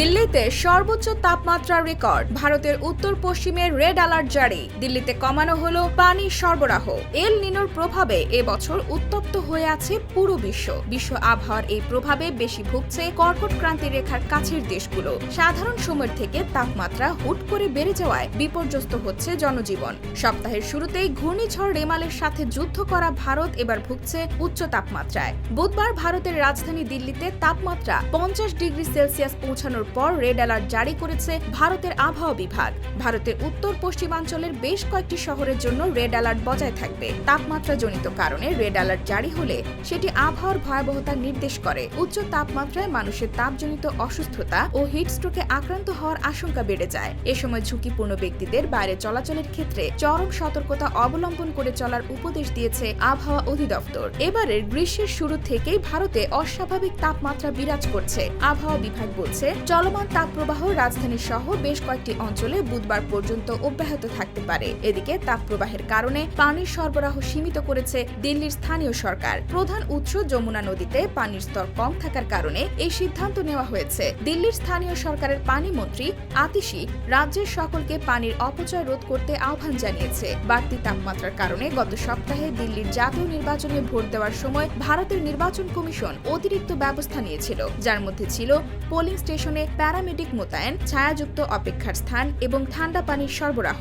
দিল্লিতে সর্বোচ্চ তাপমাত্রা রেকর্ড। ভারতের উত্তর পশ্চিমে রেড অ্যালার্ট জারি। দিল্লিতে কমানো হলো পানি সরবরাহ। এল নিনোর প্রভাবে এবছর উত্তপ্ত হয়ে আছে পুরো বিশ্ব। বিশ্ব আবহাওয়ার এই প্রভাবে বেশি ভুগছে কর্কট ক্রান্তি রেখার কাছের দেশগুলো। সাধারণ সময়ের থেকে তাপমাত্রা হুট করে বেড়ে যাওয়ায় বিপর্যস্ত হচ্ছে জনজীবন। সপ্তাহের শুরুতেই ঘূর্ণিঝড় রেমালের সাথে যুদ্ধ করা ভারত এবার ভুগছে উচ্চ তাপমাত্রায়। বুধবার ভারতের রাজধানী দিল্লিতে তাপমাত্রা পঞ্চাশ ডিগ্রি সেলসিয়াস পৌঁছানোর পর রেড অ্যালার্ট জারি করেছে ভারতের আবহাওয়া বিভাগ। ভারতের উত্তর পশ্চিমাঞ্চলের বেশ কয়েকটি শহরের জন্য রেড অ্যালার্ট বজায় থাকবে। তাপমাত্রাজনিত কারণে রেড অ্যালার্ট জারি হলে সেটি আবহাওয়ার ভয়াবহতা নির্দেশ করে। উচ্চ তাপমাত্রায় মানুষের তাপজনিত অসুস্থতা ও হিটস্ট্রোকে আক্রান্ত হওয়ার আশঙ্কা বেড়ে যায়। এ সময় ঝুঁকিপূর্ণ ব্যক্তিদের বাইরে চলাচলের ক্ষেত্রে চরম সতর্কতা অবলম্বন করে চলার উপদেশ দিয়েছে আবহাওয়া অধিদপ্তর। এবারের গ্রীষ্মের শুরু থেকেই ভারতে অস্বাভাবিক তাপমাত্রা বিরাজ করছে। আবহাওয়া বিভাগ বলছে চলমান তাপপ্রবাহ রাজধানী সহ বেশ কয়েকটি অঞ্চলে বুধবার পর্যন্ত অব্যাহত থাকতে পারে। এদিকে তাপপ্রবাহের কারণে পানির সরবরাহ সীমিত করেছে দিল্লির স্থানীয় সরকার। প্রধান উৎস যমুনা নদীতে পানির স্তর কম থাকার কারণে এই সিদ্ধান্ত নেওয়া হয়েছে। দিল্লির স্থানীয় সরকারের পানি মন্ত্রী আতিশি রাজ্যের সকলকে পানির অপচয় রোধ করতে আহ্বান জানিয়েছে। বাড়তি তাপমাত্রার কারণে গত সপ্তাহে দিল্লির জাতীয় নির্বাচনে ভোট দেওয়ার সময় ভারতের নির্বাচন কমিশন অতিরিক্ত ব্যবস্থা নিয়েছিল, যার মধ্যে ছিল পোলিং স্টেশনে প্যারামেডিক মোতায়েন ছায়াযুক্ত অপেক্ষার স্থান এবং ঠান্ডা পানির সরবরাহ।